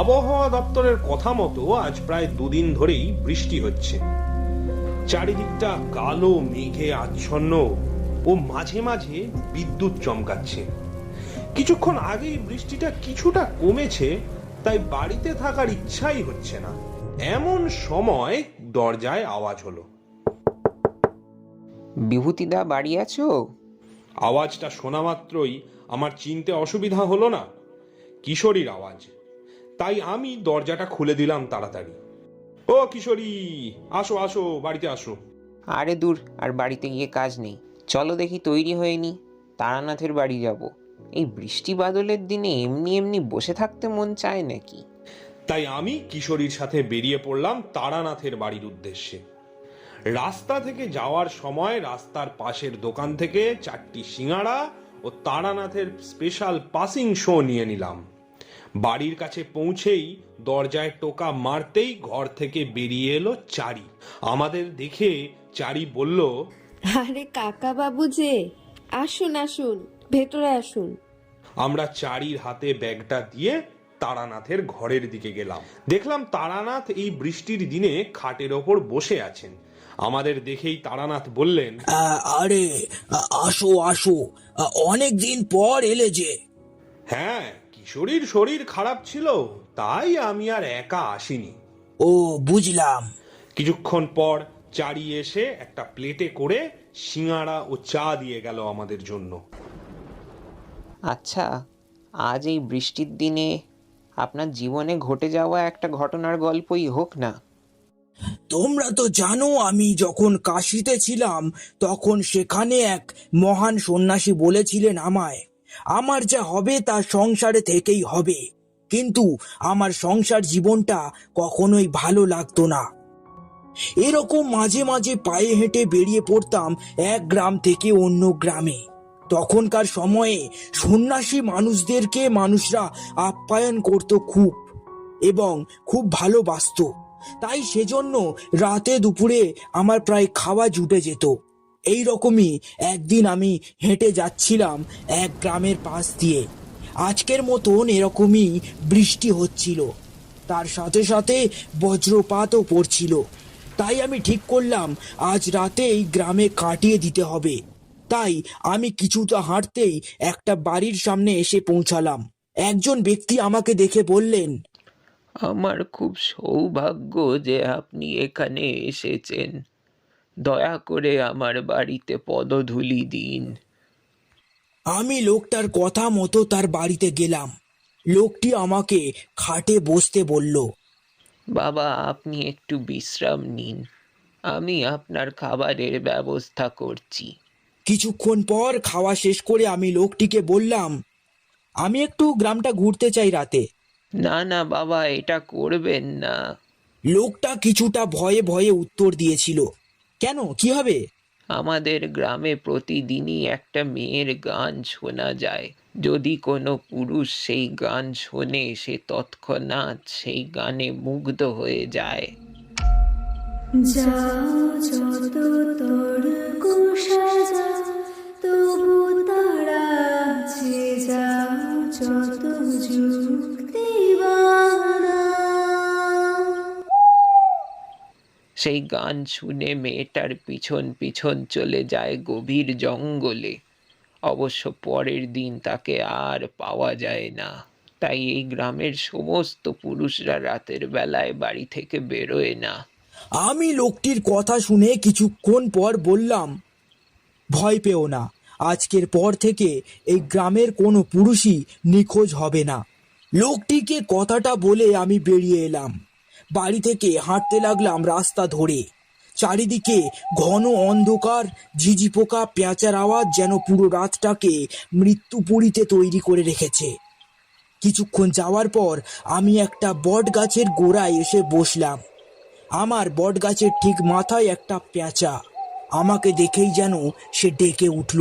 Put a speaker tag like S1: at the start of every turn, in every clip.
S1: আবহাওয়া দপ্তরের কথা মতো আজ প্রায় দুদিন ধরেই বৃষ্টি হচ্ছে। চারিদিকটা কালো মেঘে আচ্ছন্ন ও মাঝে মাঝে বিদ্যুৎ চমকাচ্ছে। কিছুক্ষণ আগেই বৃষ্টিটা কিছুটা কমেছে তাই বাড়িতে থাকার ইচ্ছাই হচ্ছে না। এমন সময় দরজায় আওয়াজ হলো।
S2: বিভূতিদা বাড়ি আছো?
S1: আওয়াজটা শোনা মাত্রই আমার চিনতে অসুবিধা হলো না। কিশোরীর আওয়াজ। তাই আমি দরজাটা খুলে দিলাম তাড়াতাড়ি। ও কিশোরী আসো আসো বাড়িতে আসো।
S2: আরে দূর আর বাড়িতে গিয়ে কাজ নেই। চলো দেখি তৈরি হয়ে নি তারানাথের বাড়ি যাব। এই বৃষ্টি বাদলের দিনে এমনি এমনি বসে থাকতে মন চায় নাকি?
S1: তাই আমি কিশোরীর সাথে বেরিয়ে পড়লাম তারানাথের বাড়ির উদ্দেশ্যে। রাস্তা থেকে যাওয়ার সময় রাস্তার পাশের দোকান থেকে চারটি সিঙাড়া ও তারানাথের স্পেশাল পাসিং শো নিয়ে নিলাম। বাড়ির কাছে পৌঁছেই দরজায় টোকা মারতেই ঘর থেকে বেরিয়ে এলো চারি। আমাদের দেখে চারি বলল
S3: আরে কাকা বাবু যে আসুন আসুন ভেতরে আসুন।
S1: আমরা চারির হাতে ব্যাগটা দিয়ে তারানাথের ঘরের দিকে গেলাম। দেখলাম তারানাথ এই বৃষ্টির দিনে খাটের ওপর বসে আছেন। আমাদের দেখেই তারানাথ বললেন
S4: আরে আসো আসো অনেক দিন পর এলে যে।
S1: হ্যাঁ কিশোরীর শরীর খারাপ ছিল তাই আমি আর একা আসিনি।
S4: ও বুঝলাম।
S1: কিছুক্ষণ পর চারি এসে একটা প্লেটে করে সিঙাড়া ও চা দিয়ে গেল আমাদের জন্য।
S2: আচ্ছা আজ এই বৃষ্টির দিনে আপনার জীবনে ঘটে যাওয়া একটা ঘটনার গল্পই হোক না।
S4: তোমরা তো জানো আমি যখন কাশিতে ছিলাম তখন সেখানে এক মহান সন্ন্যাসী বলেছিলেন আমায় আমার যা হবে তা সংসারে থেকেই হবে। কিন্তু আমার সংসার জীবনটা কখনোই ভালো লাগতো না। এরকম মাঝে মাঝে পায়ে হেঁটে বেরিয়ে পড়তাম এক গ্রাম থেকে অন্য গ্রামে। তখনকার সময়ে সন্ন্যাসী মানুষদেরকে মানুষরা আপ্যায়ন করত খুব এবং খুব ভালোবাসতো। তাই সেজন্য রাতে দুপুরে আমার প্রায় খাওয়া জুটে যেত। এই রকমই একদিন আমি হেঁটে যাচ্ছিলাম এক গ্রামের পাশ দিয়ে। আজকের মতন এরকমই বৃষ্টি হচ্ছিল। তার সাথে সাথে বজ্রপাতও পড়ছিল। তাই আমি ঠিক করলাম আজ রাতে এই গ্রামে কাটিয়ে দিতে হবে। তাই আমি কিছুটা হাঁটতেই একটা বাড়ির সামনে এসে পৌঁছালাম। একজন ব্যক্তি আমাকে দেখে বললেন,
S2: আমার খুব সৌভাগ্য যে আপনি এখানে এসেছেন। দয়া করে আমার বাড়িতে পদধূলি দিন।
S4: আমি লোকটার কথা মতো তার বাড়িতে গেলাম। লোকটি আমাকে খাটে বসতে বলল
S2: বাবা আপনি একটু বিশ্রাম নিন। আমি আপনার খাবারের ব্যবস্থা করছি।
S4: কিছুক্ষণ পর খাওয়া শেষ করে আমি লোকটিকে বললাম আমি একটু গ্রামটা ঘুরতে চাই রাতে।
S2: না না বাবা এটা করবেন না।
S4: লোকটা কিছুটা ভয়ে ভয়ে উত্তর দিয়েছিল কেন? কি হবে?
S2: আমাদের গ্রামে প্রতিদিনই একটা মেয়ের গান শোনা যায়। যদি কোনো পুরুষ সেই গান শোনে সে তৎক্ষণাৎ সেই গানে মুগ্ধ হয়ে যায়।
S5: যাও যত তর্ক সাজা তবু তারা আছে। যাও যত যুক্তি
S2: সেই গান শুনে মেয়েটার পিছন পিছন চলে যায় গভীর জঙ্গলে। অবশ্য পরের দিন তাকে আর পাওয়া যায় না। তাই এই গ্রামের সমস্ত পুরুষরা রাতের বেলায় বাড়ি থেকে বেরোয় না।
S4: আমি লোকটির কথা শুনে কিছুক্ষণ পর বললাম, ভয় পেও না, আজকের পর থেকে এই গ্রামের কোনো পুরুষই নিখোঁজ হবে না। লোকটিকে কথাটা বলে আমি বেরিয়ে এলাম। বাড়ি থেকে হাঁটতে লাগলাম রাস্তা ধরে। চারিদিকে ঘন অন্ধকার, ঝিঝি পোকা, পেঁচার আওয়াজ যেন পুরো রাতটাকে মৃত্যুপুরীতে তৈরি করে রেখেছে। কিছুক্ষণ যাওয়ার পর আমি একটা বট গাছের গোড়ায় এসে বসলাম। আমার বট গাছের ঠিক মাথায় একটা পেঁচা। আমাকে দেখেই যেন সে ডেকে উঠল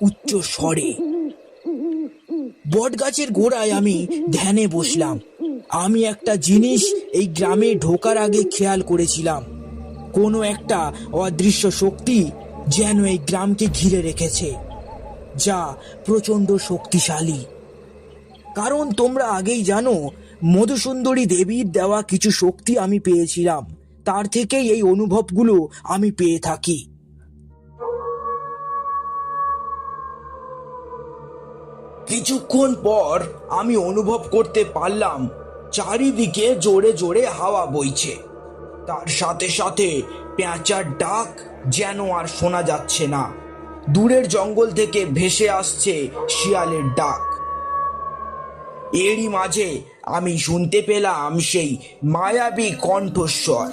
S4: উচ্চ স্বরে। বট গাছের গোড়ায় আমি ধ্যানে বসলাম। আমি একটা জিনিস এই গ্রামে ঢোকার আগে খেয়াল করেছিলাম। কোনো একটা অদৃশ্য শক্তি যেন এই গ্রামকে ঘিরে রেখেছে, যা প্রচণ্ড শক্তিশালী। কারণ তোমরা আগেই জানো, মধুসুন্দরী দেবীর দেওয়া কিছু শক্তি আমি পেয়েছিলাম। তার থেকেই এই অনুভবগুলো আমি পেয়ে থাকি। কিছুক্ষণ পর আমি অনুভব করতে পারলাম চারিদিকে জোরে জোরে হাওয়া বইছে। তার সাথে সাথে পেঁচার ডাক যেন আর শোনা যাচ্ছে না। দূরের জঙ্গল থেকে ভেসে আসছে শিয়ালের ডাক। এরই মাঝে আমি শুনতে পেলাম সেই মায়াবী কণ্ঠস্বর।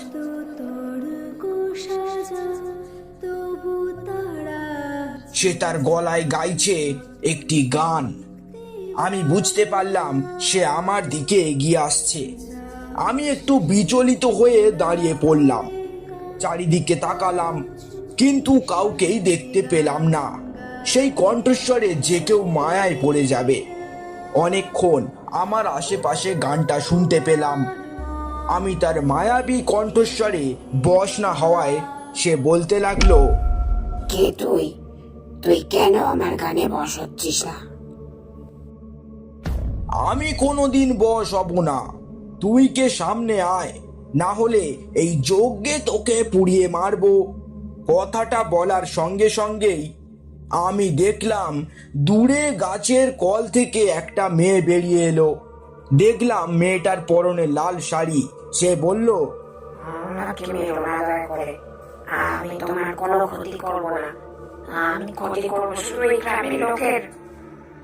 S4: সে তার গলায় গাইছে একটি গান। আমি বুঝতে পারলাম সে আমার দিকে এগিয়ে আসছে। আমি একটু বিচলিত হয়ে দাঁড়িয়ে পড়লাম। চারিদিকে তাকালাম, কিন্তু কাউকেই দেখতে পেলাম না। সেই কণ্ঠস্বরে যে কেউ মায়ায় পড়ে যাবে। অনেকক্ষণ আমার আশেপাশে গানটা শুনতে পেলাম। আমি তার মায়াবী কণ্ঠস্বরে বশ না হওয়ায় সে বলতে লাগল,
S6: কে তুই? তুই কেন আমার গানে বস হচ্ছিস না?
S4: আমি কোনোদিন বস হব না। তুই কে সামনে আয়, না হলে এই যজ্ঞে তোকে পুড়িয়ে মারবো। কথাটা বলার সঙ্গে সঙ্গেই আমি দেখলাম দূরে গাছের কল থেকে একটা মেয়ে বেরিয়ে এলো। দেখলাম মেয়েটার পরনে লাল শাড়ি। সে বলল
S6: আমি তোমার কোনো ক্ষতি করব না। আমি ক্ষতি করব শুধু এই গ্রামের লোকের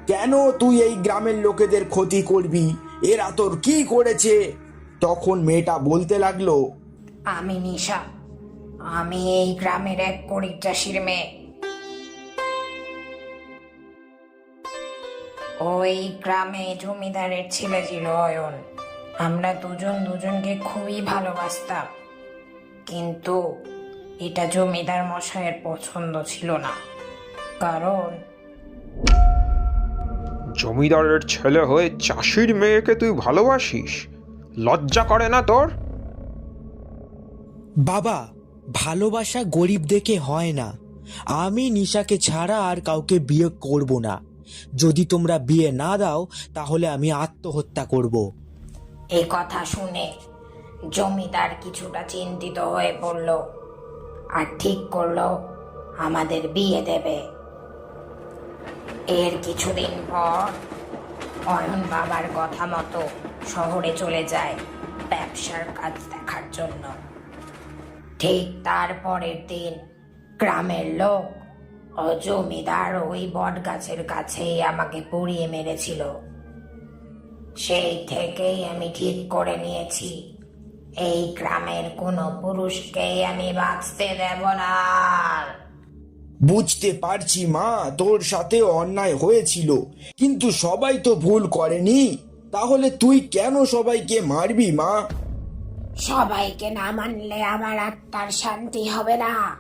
S4: কেন তুই এই গ্রামের লোকেদের ক্ষতি করবি? এরা তোর কি করেছে? তখন মেয়েটা বলতে লাগল,
S6: আমি নিশা। আমি এই গ্রামের এক গরিব চাষির মেয়ে। ওই গ্রামে জমিদারের ছেলে ছিল অয়ন। আমরা দুজন দুজনকে খুবই ভালোবাসতাম। কিন্তু এটা জমিদার মশাইয়ের পছন্দ ছিল না। কারণ
S7: জমিদারের ছেলে হয়ে চাষির মেয়েকে তুই ভালোবাসিস? লজ্জা করে না তোর?
S4: বাবা ভালোবাসা গরিব দেখে হয় না। আমি নিশাকে ছাড়া আর কাউকে বিয়ে করব না। যদি তোমরা বিয়ে না দাও তাহলে আমি আত্মহত্যা করব।
S6: এই কথা শুনে জমিদার কিছুটা চিন্তিত হয়ে পড়ল আর ঠিক করল আমাদের বিয়ে দেবে। এর কিছুদিন পর অয়ন বাবার কথা মতো শহরে চলে যায় ব্যবসার কাজ দেখার জন্য। ঠিক তার পরের দিন গ্রামের লোক ও জমিদার ওই বট গাছের কাছেই আমাকে পুড়িয়ে মেরেছিল। সেই থেকেই আমি ঠিক করে নিয়েছি। এই গ্রামের কোনো পুরুষকেই আমি বাঁচতে দেব না।
S4: বুঝতে পারছি মা তোর সাথে অন্যায় হয়েছিল। কিন্তু সবাই তো ভুল করেনি। তাহলে তুই কেন সবাইকে মারবি মা?
S6: সবাইকে না মানলে আমার আত্মার শান্তি হবে না।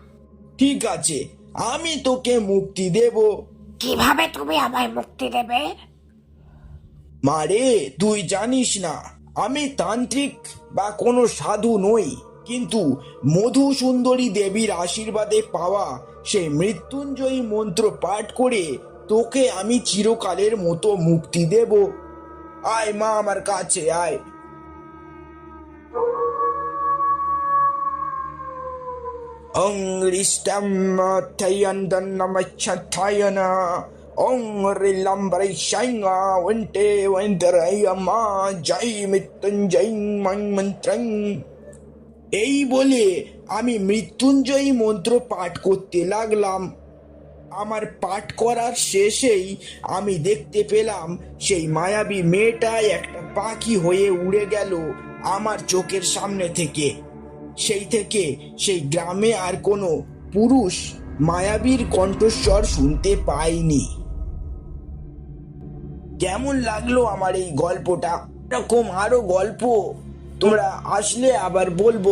S4: ঠিক আছে আমি তোকে মুক্তি দেব।
S6: কীভাবে তুমি আমায় মুক্তি দেবে?
S4: মারে তুই জানিস না আমি তান্ত্রিক বা কোনো সাধু নই। কিন্তু মধু সুন্দরী দেবীর আশীর্বাদে পাওয়া সেই মৃত্যুঞ্জয়ী মন্ত্র পাঠ করে তোকে আমি চিরকালের মতো মুক্তি দেব। আয় মা আমার কাছে, আয়। নমচ্ছায়না অং ওন্টে জয় মৃত্যুঞ্জয় মং মন্ত্রং। এই বলে আমি মৃত্যুঞ্জয়ী মন্ত্র পাঠ করতে লাগলাম। আমার পাঠ করার শেষেই আমি দেখতে পেলাম সেই মায়াবী মেয়েটাই একটা পাখি হয়ে উড়ে গেল আমার চোখের সামনে থেকে। সেই থেকে সেই গ্রামে আর কোনো পুরুষ মায়াবীর কণ্ঠস্বর শুনতে পাইনি। কেমন লাগল আমার এই গল্পটা? এরকম আরও গল্প? তোমরা আসলে আবার বলব